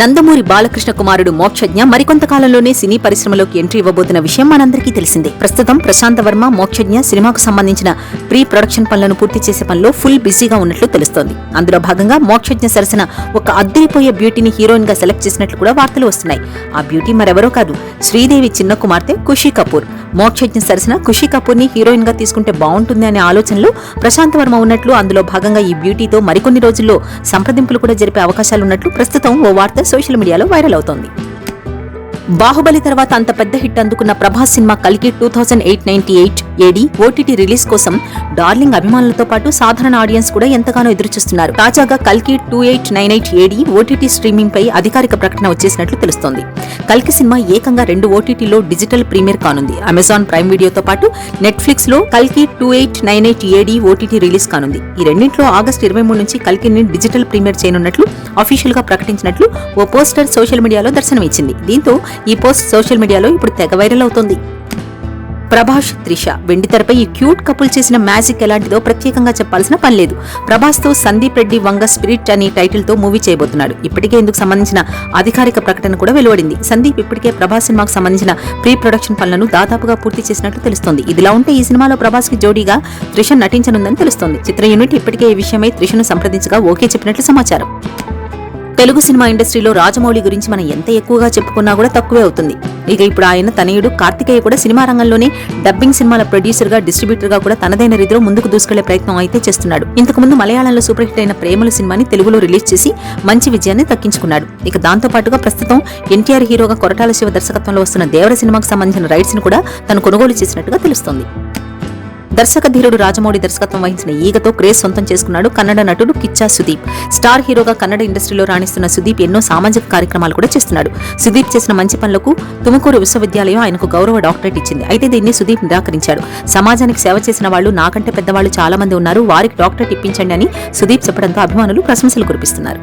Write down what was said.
నందమూరి బాలకృష్ణ కుమారుడు మోక్షజ్ఞ మరికొంతకాలంలోనే సినీ పరిశ్రమలోకి ఎంట్రీ ఇవ్వబోతున్న విషయం మనందరికీ తెలిసిందే. ప్రస్తుతం ప్రశాంత వర్మ మోక్షజ్ఞ సినిమాకు సంబంధించిన ప్రీ ప్రొడక్షన్ పనులను పూర్తి చేసే పనిలో ఫుల్ బిజీగా ఉన్నట్లు తెలుస్తోంది. అందులో భాగంగా మోక్షజ్ఞ సరసన ఒక అద్దరిపోయే బ్యూటీని హీరోయిన్గా సెలెక్ట్ చేసినట్లు కూడా వార్తలు వస్తున్నాయి. ఆ బ్యూటీ మరెవరో కాదు శ్రీదేవి చిన్న కుమార్తె ఖుషీ కపూర్. మోక్షజ్ఞ సరసన ఖుషీ కపూర్ని హీరోయిన్గా తీసుకుంటే బాగుంటుంది అనే ఆలోచనలో ప్రశాంత్ వర్మ ఉన్నట్లు అందులో భాగంగా ఈ బ్యూటీతో మరికొన్ని రోజుల్లో సంప్రదింపులు కూడా జరిపే అవకాశాలున్నట్లు ప్రస్తుతం ఓ వార్త వార్త సోషల్ మీడియాలో వైరల్ అవుతోంది. బాహుబలి తర్వాత అంత పెద్ద హిట్ అందుకున్న ప్రభాస్ సినిమా కలికి two thousand eight ninety eight AD OTT release కోసం డార్లింగ్ అభిమానులతో పాటు సాధారణ ఆడియన్స్ కూడా ఎంతగానో ఎదురుచూస్తున్నారు. తాజాగా కల్కి two eight nine eight AD OTT streaming పై అధికారిక ప్రకటన వచ్చేసినట్లు తెలుస్తోంది. కల్కి సినిమా ఏకంగా రెండు ఓటీటీలో డిజిటల్ ప్రీమియర్ కానుంది. అమెజాన్ ప్రైమ్ వీడియోతో పాటు నెట్ఫ్లిక్స్లో కల్కి two eight nine eight AD OTT release కానుంది. ఈ రెండింటిలో ఆగస్టు ఇరవై మూడు నుంచి కల్కిని డిజిటల్ ప్రీమియర్ చేయనున్నట్లు అఫీషియల్గా ప్రకటించినట్లు ఓ పోస్టర్ సోషల్ మీడియాలో దర్శనమిచ్చింది. దీంతో ఈ పోస్ట్ సోషల్ మీడియాలో ఇప్పుడు తెగ వైరల్ అవుతోంది. ప్రభాస్ త్రిష. వెండితెరపై ఈ క్యూట్ కపుల్ చేసిన మ్యాజిక్ ఎలాంటిదో ప్రత్యేకంగా చెప్పాల్సిన పని లేదు. ప్రభాస్తో సందీప్ రెడ్డి వంగ స్పిరిట్ అనే టైటిల్తో మూవీ చేయబోతున్నాడు ఇప్పటికే ఇందుకు సంబంధించిన అధికారిక ప్రకటన కూడా వెలువడింది. సందీప్ ఇప్పటికే ప్రభాస్ సినిమాకు సంబంధించిన ప్రీ ప్రొడక్షన్ పనులను దాదాపుగా పూర్తి చేసినట్లు తెలుస్తోంది. ఇదిలా ఉంటే ఈ సినిమాలో ప్రభాస్కి జోడీగా త్రిష నటించనుందని తెలుస్తోంది. చిత్ర యూనిట్ ఇప్పటికే ఈ విషయమై త్రిషను సంప్రదించగా ఓకే చెప్పినట్లు సమాచారం. తెలుగు సినిమా ఇండస్ట్రీలో రాజమౌళి గురించి మనం ఎంత ఎక్కువగా చెప్పుకున్నా కూడా తక్కువే అవుతుంది. ఇక ఇప్పుడు ఆయన తనయుడు కార్తికేయ కూడా సినిమా రంగంలోనే డబ్బింగ్ సినిమాల ప్రొడ్యూసర్గా డిస్ట్రిబ్యూటర్గా కూడా తనదైన రీతిలో ముందుకు దూసుకెళ్ళే ప్రయత్నం అయితే చేస్తున్నాడు. ఇంతకు ముందు మలయాళంలో సూపర్ హిట్ అయిన ప్రేమల సినిమాని తెలుగులో రిలీజ్ చేసి మంచి విజయాన్ని దక్కించుకున్నాడు. ఇక దాంతో పాటుగా ప్రస్తుతం ఎన్టీఆర్ హీరోగా కొరటాల శివ దర్శకత్వంలో వస్తున్న దేవర సినిమాకు సంబంధించిన రైట్స్ని కూడా తను కొనుగోలు చేసినట్టుగా తెలుస్తోంది. దర్శక ధీరుడు రాజమౌళి దర్శకత్వం వహించిన ఈగతో క్రేజ్ సొంతం చేసుకున్నాడు కన్నడ నటుడు కిచ్చా సుదీప్. స్టార్ హీరోగా కన్నడ ఇండస్ట్రీలో రాణిస్తున్న సుదీప్ ఎన్నో సామాజిక కార్యక్రమాలు కూడా చేస్తున్నాడు. సుదీప్ చేసిన మంచి పనులకు తుముకూరు విశ్వవిద్యాలయం ఆయనకు గౌరవ డాక్టరేట్ ఇచ్చింది. అయితే దీన్ని సుదీప్ నిరాకరించాడు. సమాజానికి సేవ చేసిన వాళ్ళు నాకంటే పెద్దవాళ్ళు చాలా మంది ఉన్నారు. వారికి డాక్టరేట్ ఇప్పించండి అని సుదీప్ చెప్పడంతో అభిమానులు ప్రశంసలు కురిపిస్తున్నారు.